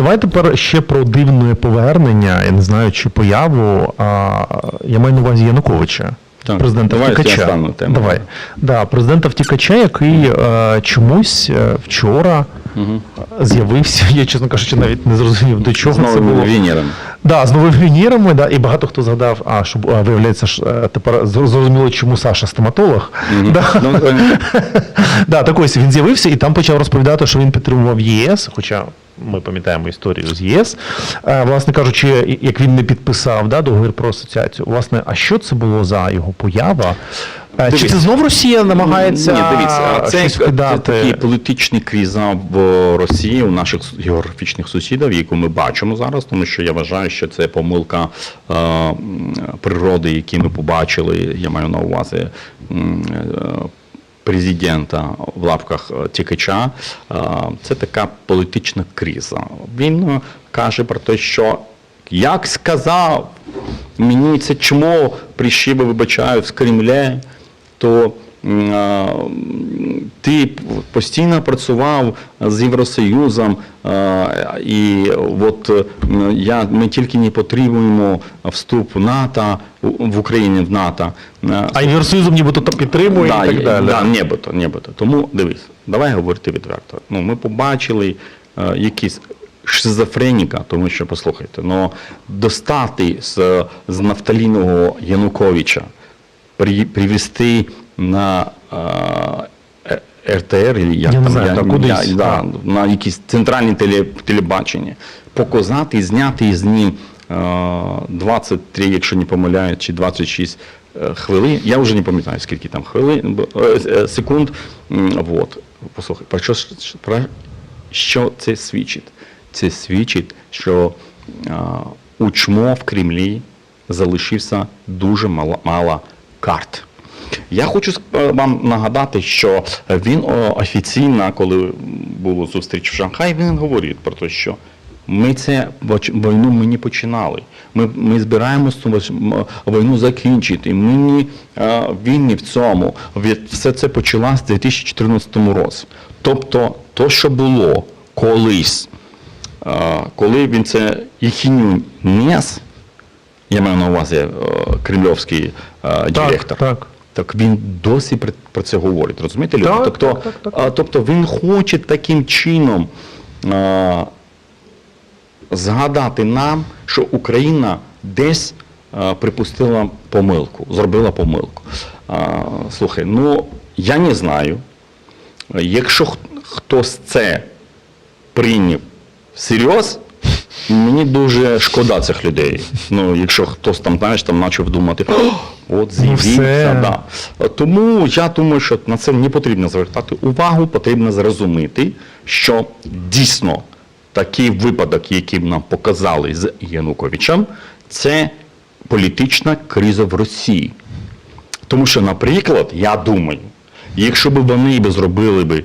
давай тепер ще про дивне повернення, я не знаю, чи появу. А, я маю на увазі Януковича. Так, Президента давай втікача. я. Давай. Да, президента втікача, який е, чомусь е, вчора з'явився. Я, чесно кажучи, навіть не зрозумів, до чого це було. вінерами. Да, з новими вінірами, да, і багато хто згадав, а що а, виявляється, ж, е, тепер зрозуміло, чому Саша стоматолог. Да. Ну, Да, так ось він з'явився і там почав розповідати, що він підтримував ЄС, хоча ми пам'ятаємо історію з ЄС. Е, Власне кажучи, як він не підписав да, договір про асоціацію. Власне, а що це було за його поява? Е, Чи це знов Росія намагається Ні, дивіться, це, щось це вкидати? такий політичний кріза в Росії у наших географічних сусідів, яку ми бачимо зараз, тому що я вважаю, що це помилка е, природи, які ми побачили. Я маю на увазі е, президента в лапках е, тікача. Е, Це така політична криза. Він е, каже про те, що як сказав мені це чмо прийшли, вибачаю, з Кремля, то ти постійно працював з Євросоюзом, і от я, ми тільки не потребуємо вступ НАТО, в Україні в НАТО. А Євросоюзом нібито то підтримує і так далі. Да, нібито, нібито. Тому дивись, давай говорити відверто. Ну, ми побачили е, якісь шизофреніка, тому що послухайте, ну достати з, з нафталінового Януковича, привести на е, РТР, як Я не там, кудись. да, на якісь центральні теле, телебачення, показати і зняти із ним е, 23, якщо не помиляю, чи 26 е, хвилин. Я вже не пам'ятаю, скільки там хвилин, е, секунд. Вот. Послухай, про що, про що це свідчить? Це свідчить, що е, у ЧМО в Кремлі залишився дуже мало, мало карт. Я хочу е, вам нагадати, що він офіційно, коли було зустріч в Шанхаї, він говорить про те, що ми це війну ми не починали. Ми, ми збираємося війну закінчити. Ми не винні в цьому. Все це почалось в 2014 році. Тобто, то, що було колись, е, коли він це їхню нес, я маю на увазі е, кремльовський е, директор. так. Так він досі про, це говорить. Розумієте, люди? Так, тобто, так, так, так. тобто він хоче таким чином а, згадати нам, що Україна десь а, припустила помилку, зробила помилку. А, слухай, ну я не знаю. Якщо хтось це прийняв всерйоз, мені дуже шкода цих людей. Ну, якщо хтось там, знаєш, там почав думати, от з'явився, да. Тому я думаю, що на це не потрібно звертати увагу, потрібно зрозуміти, що дійсно такий випадок, який нам показали з Януковичем, це політична криза в Росії. Тому що, наприклад, я думаю, якщо б вони б зробили би,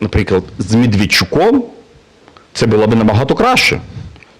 наприклад, з Медведчуком, це було б набагато краще.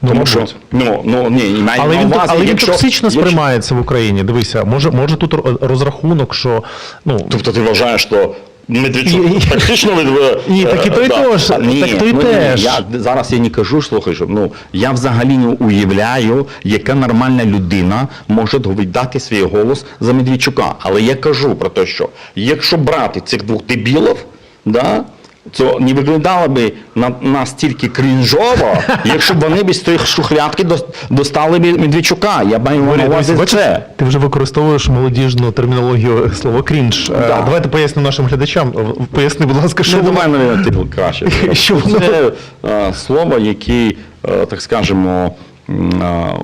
Ну, Тому що, ну, ну, ні, і маю Але на він, увазі, але він токсично якщо- сприймається в Україні. Дивися, може, може тут розрахунок, що ну, Тобто ти вважаєш, що Медведчук Ні. тактично від... Ні, так і той теж, так той ну, теж. Я зараз я не кажу, слухай, що ну я взагалі не уявляю, яка нормальна людина може віддати свій голос за Медведчука. Але я кажу про те, що якщо брати цих двох дебілів, да, то не виглядало би на, настільки крінжово, якщо б вони б з тої шухлядки дос- достали б Медведчука. Я маю на увазі це. ти вже використовуєш молодіжну термінологію слова крінж. Е, Да. Давайте пояснимо нашим глядачам. Поясни, будь ласка, що Що воно- до мене типу краще. Що воно- Це е, слово, яке, так скажемо, м, е,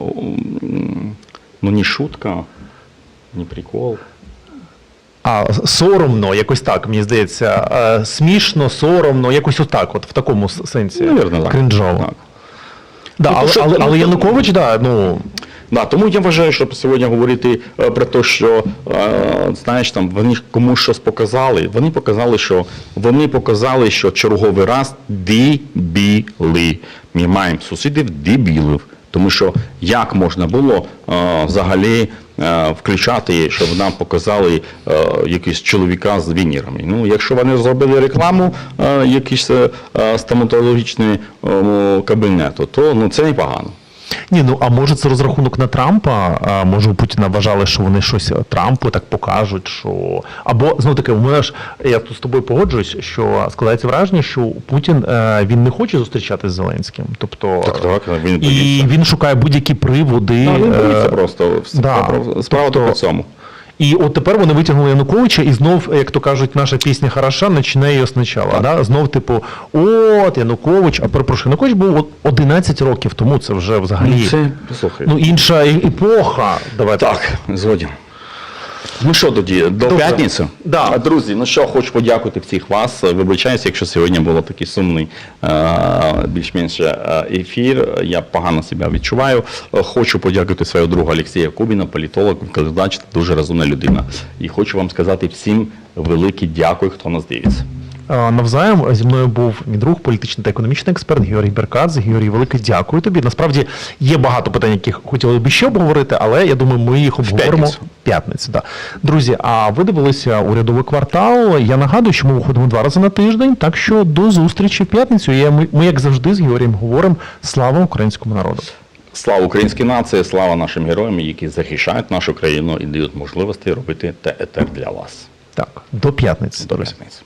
ну не шутка, не прикол. А, соромно, якось так, мені здається. Е, Смішно, соромно, якось отак, от в такому с- сенсі. Навірно, так. Крінжово. Так. Да, Ну, але, що- але, ну, але Янукович, да, ну, Да, тому я вважаю, що сьогодні говорити е, про те, що е, знаєш, там вони ж комусь щось показали. Вони показали, що вони показали, що черговий раз дебіли. Ми маємо сусідів дебілів. Тому що як можна було е, взагалі включати, щоб нам показали якісь якийсь чоловіка з вінірами. Ну, якщо вони зробили рекламу якісь е, е, стоматологічний е, кабінету, то ну це непогано. Ні, ну а може це розрахунок на Трампа? А може у Путіна вважали, що вони щось Трампу так покажуть, що або знову таки, у мене ж я тут з тобою погоджуюсь, що складається враження, що Путін е, він не хоче зустрічатися з Зеленським. Тобто Так, так, він і він шукає будь-які приводи. Так, він боїться е, просто. да. Справа- Справа Тобто- тільки в цьому. І от тепер вони витягнули Януковича, і знов, як то кажуть, наша пісня хороша, починає її спочатку. Да? Знов, типу, от Янукович, а перепрошую, Янукович був от 11 років тому, це вже взагалі Ну, це, слухай. ну, інша епоха. Давайте. Так, згоден. Ну що тоді, до Добре. п'ятниці? Да. Друзі, ну що, хочу подякувати всіх вас. Вибачаюся, якщо сьогодні було такий сумний е, більш-менш е, ефір. Я погано себе відчуваю. Хочу подякувати свого друга Олексія Кубіна, політолог, викладач, дуже розумна людина. І хочу вам сказати всім велике дякую, хто нас дивиться. Е, Навзаєм зі мною був мій друг, політичний та економічний експерт Георгій Беркадзе. Георгій, велике дякую тобі. Насправді є багато питань, яких хотіли б ще обговорити, але я думаю, ми їх обговоримо п'ятницю. Да. Друзі, а ви дивилися урядовий квартал. Я нагадую, що ми виходимо два рази на тиждень, так що до зустрічі в п'ятницю. Я, ми, ми, як завжди, з Георгієм говоримо слава українському народу. Слава українській нації, слава нашим героям, які захищають нашу країну і дають можливості робити те етер для вас. Так, до п'ятниці. До п'ятниці.